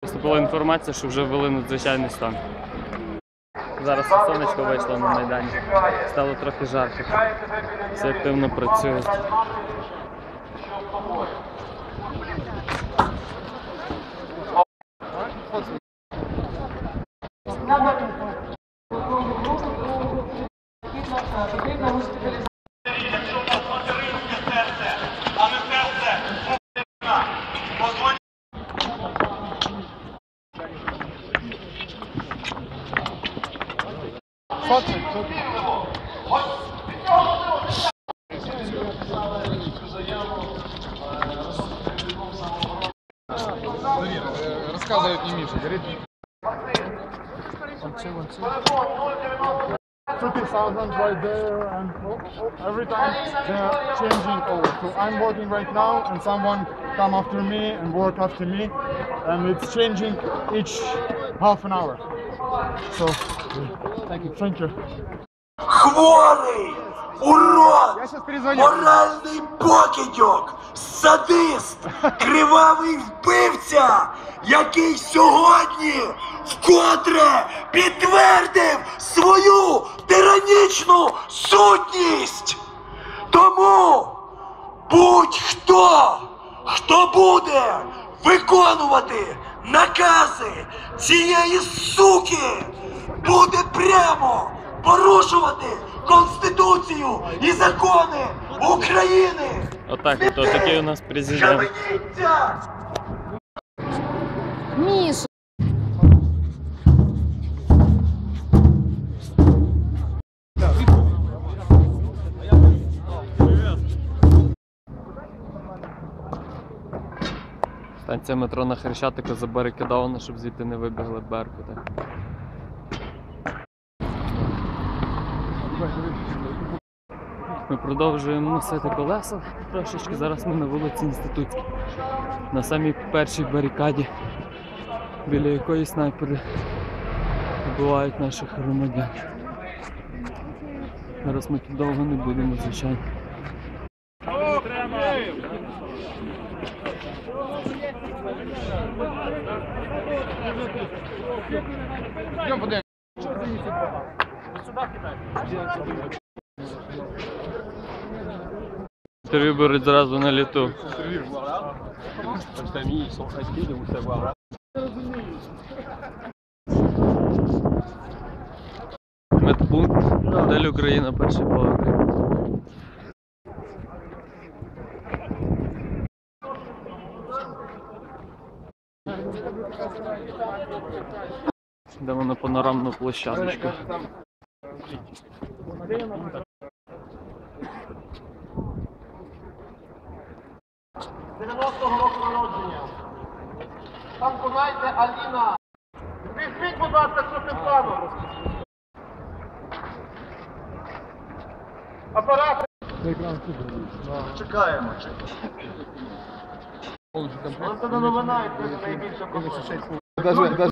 Поступила інформація, що вже ввели надзвичайний стан. Зараз сонечко вийшло на майдані. Стало трохи жарко. Всі активно працюють. Рассказывает не Миша, говорит. 30,000 right there, and every time they're changing over. So I'm working right now, and someone come after me and work after me, and it's changing each half an hour. So, thank you. Thank you. Хворий! Урод! Я сейчас перезвоню. Моральний покидьок! Садист! Кривавий вбивця! Який сьогодні вкотре підтвердив свою тиранічну сутність! Тому будь-хто, хто буде виконувати накази цієї суки, буде прямо порушувати Конституцію і закони України! Отак, от такий у нас президент. Схаменіться! Міша. Станція метро на Хрещатику забарикадована, щоб звідти не вибігли беркути. Ми продовжуємо носити колеса трошечки. Зараз ми на вулиці Інститутській. На самій першій барикаді, біля якої снайпери вбивають наших громадян. Зараз ми тут довго не будемо, звичайно. Подъем. Інтерв'ю беруть зразу на літу. Медпункт, модель Україна, перший поверх. Йдемо на панорамну площадочку. Там кунайте Аліна. Візьміть, будь ласка, Світлану. Апарат. Чекаємо. Але це не новина, і це найбільше. Даже, даже